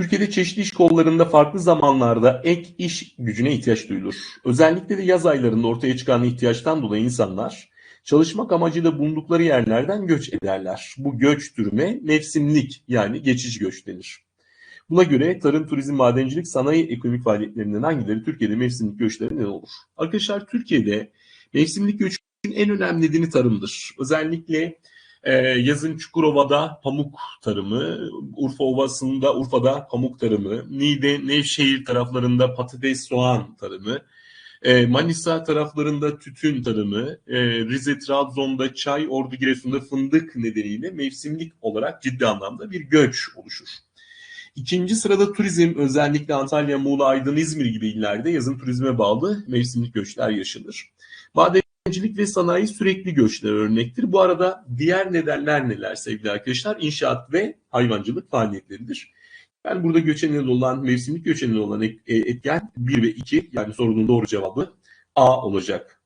Türkiye'de çeşitli iş kollarında farklı zamanlarda ek iş gücüne ihtiyaç duyulur. Özellikle de yaz aylarında ortaya çıkan ihtiyaçtan dolayı insanlar çalışmak amacıyla bulundukları yerlerden göç ederler. Bu göç türüne mevsimlik yani geçici göç denir. Buna göre tarım, turizm, madencilik, sanayi ekonomik faaliyetlerinden hangileri Türkiye'de mevsimlik göçleri ne olur? Arkadaşlar Türkiye'de mevsimlik göçün en önemli nedeni tarımdır. Özellikle e, yazın Çukurova'da pamuk tarımı, Urfa Ovası'nda Urfa'da pamuk tarımı, Niğde, Nevşehir taraflarında patates, soğan tarımı, e, Manisa taraflarında tütün tarımı, e, Rize, Trabzon'da çay, Ordu, Giresun'da fındık nedeniyle mevsimlik olarak ciddi anlamda bir göç oluşur. İkinci sırada turizm özellikle Antalya, Muğla, Aydın, İzmir gibi illerde yazın turizme bağlı mevsimlik göçler yaşanır. Madencilik ve sanayi sürekli göçler örnektir. Bu arada diğer nedenler neler sevgili arkadaşlar? İnşaat ve hayvancılık faaliyetleridir. Yani burada göçenel olan, mevsimlik göçenel olan e, etken 1 ve 2 yani sorunun doğru cevabı A olacak.